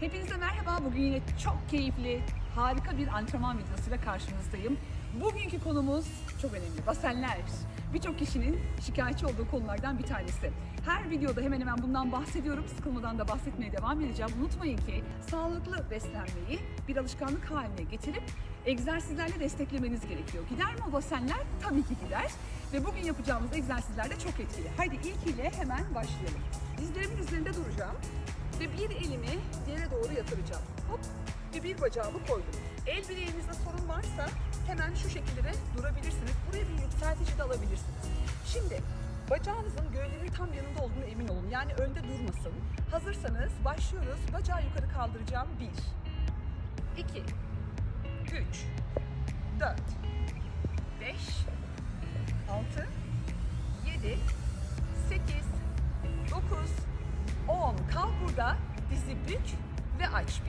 Hepinize merhaba. Bugün yine çok keyifli, harika bir antrenman videosuyla karşınızdayım. Bugünkü konumuz çok önemli. Basenler. Birçok kişinin şikayetçi olduğu konulardan bir tanesi. Her videoda hemen hemen bundan bahsediyorum. Sıkılmadan da bahsetmeye devam edeceğim. Unutmayın ki sağlıklı beslenmeyi bir alışkanlık haline getirip egzersizlerle desteklemeniz gerekiyor. Gider mi o basenler? Tabii ki gider. Ve bugün yapacağımız egzersizler de çok etkili. Haydi ilkiyle hemen başlayalım. Dizlerimin üzerinde duracağım ve bir elimi yere doğru yatıracağım. Hop ve bir bacağımı koydum. El bileğinizde sorun varsa hemen şu şekilde de durabilirsiniz. Buraya bir yükseltici de alabilirsiniz. Şimdi bacağınızın gövdenin tam yanında olduğunu emin olun. Yani önde durmasın. Hazırsanız başlıyoruz. Bacağı yukarı kaldıracağım. 1 2 3 4 5 6 7 8 9 10. Kal burada. Dizi bük ve aç.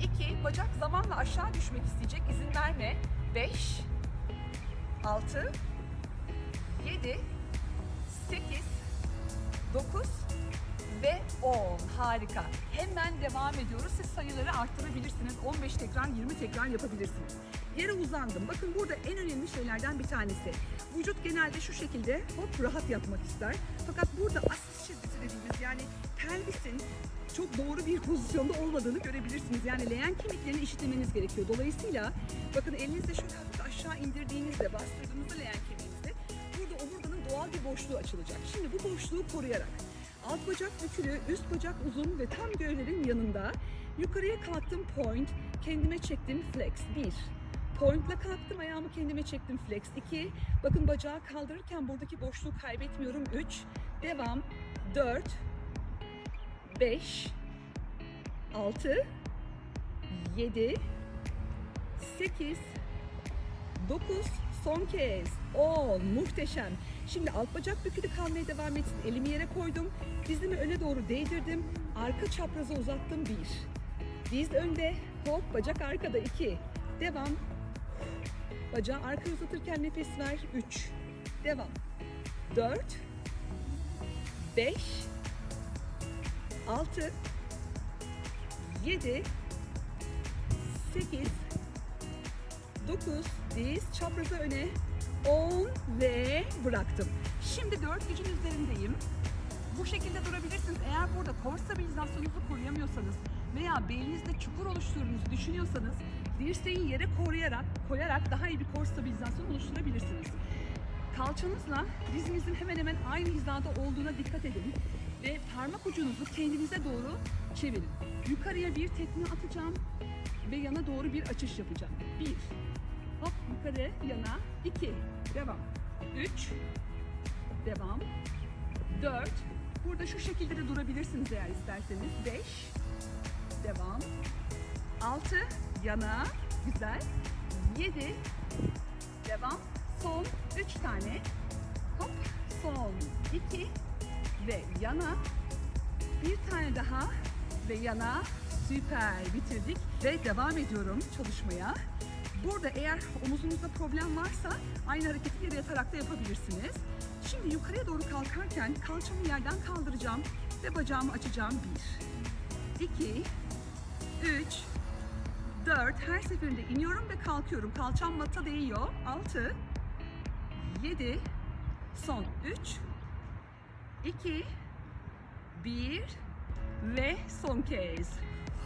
1 2. Bacak zamanla aşağı düşmek isteyecek. İzin verme. 5 6 7 8 9 ve 10. Harika. Hemen devam ediyoruz. Siz sayıları arttırabilirsiniz. 15 tekrar, 20 tekrar yapabilirsiniz. Yere uzandım. Bakın burada en önemli şeylerden bir tanesi. Vücut genelde şu şekilde hop rahat yapmak ister. Fakat burada asis çizgisi dediğimiz yani pelvisin çok doğru bir pozisyonda olmadığını görebilirsiniz. Yani leğen kemiklerini eşitlemeniz gerekiyor. Dolayısıyla bakın elinizle şöyle hafif aşağı indirdiğinizde, bastırdığınızda leğen kemiğinizi burada omurganın doğal bir boşluğu açılacak. Şimdi bu boşluğu koruyarak alt bacak bükülü, üst bacak uzun ve tam göğlerin yanında yukarıya kalktım point, kendime çektim flex. 1. Point'la kalktım, ayağımı kendime çektim flex. 2. Bakın bacağı kaldırırken buradaki boşluğu kaybetmiyorum. 3. Devam. 4. 5. 6. 7. 8. 9. Son kez. 10. Muhteşem. Şimdi alt bacak bükülü kalmaya devam etsin. Elimi yere koydum. Dizimi öne doğru değdirdim. Arka çapraza uzattım. 1. Diz önde. Hop bacak arkada. 2. Devam. Bacağı arkaya uzatırken nefes ver. 3. Devam. 4. 5. 6. 7. 8. 9. Diz çapraza öne. 10 ve bıraktım. Şimdi 4 gücün üzerindeyim. Bu şekilde durabilirsiniz. Eğer burada kor stabilizasyonunuzu koruyamıyorsanız veya belinizde çukur oluşturduğunuzu düşünüyorsanız dirseği yere koruyarak, koyarak daha iyi bir kor stabilizasyonu oluşturabilirsiniz. Kalçanızla dizinizin hemen hemen aynı hizada olduğuna dikkat edin ve parmak ucunuzu kendinize doğru çevirin. Yukarıya bir tekme atacağım ve yana doğru bir açış yapacağım. 1 Hop yukarı yana. 2 devam. 3 devam. 4 burada şu şekilde de durabilirsiniz eğer isterseniz. 5 devam. 6 yana. Güzel. 7 devam. Son 3 tane. Hop son 2 ve yana. Bir tane daha ve yana. Süper bitirdik ve devam ediyorum çalışmaya. Burada eğer omuzunuzda problem varsa aynı hareketi yere yatarak da yapabilirsiniz. Şimdi yukarıya doğru kalkarken kalçamı yerden kaldıracağım ve bacağımı açacağım. 1, 2, 3, 4. Her seferinde iniyorum ve kalkıyorum. Kalçam mata değiyor. 6, 7, son 3, 2, 1 ve son kez.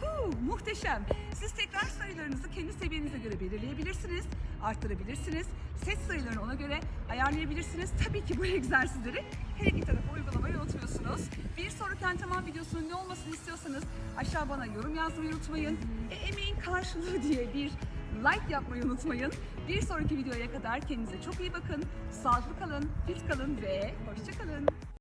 Huu, muhteşem. Siz tekrar sayılarınızı kendi seviyenize göre belirleyebilirsiniz, arttırabilirsiniz. Set sayılarını ona göre ayarlayabilirsiniz. Tabii ki bu egzersizleri her iki tarafa uygulamayı unutmuyorsunuz. Bir sonraki antrenman videosunun ne olmasını istiyorsanız aşağı bana yorum yazmayı unutmayın. E, emeğin karşılığı diye bir like yapmayı unutmayın. Bir sonraki videoya kadar kendinize çok iyi bakın. Sağlıklı kalın, fit kalın ve hoşça kalın.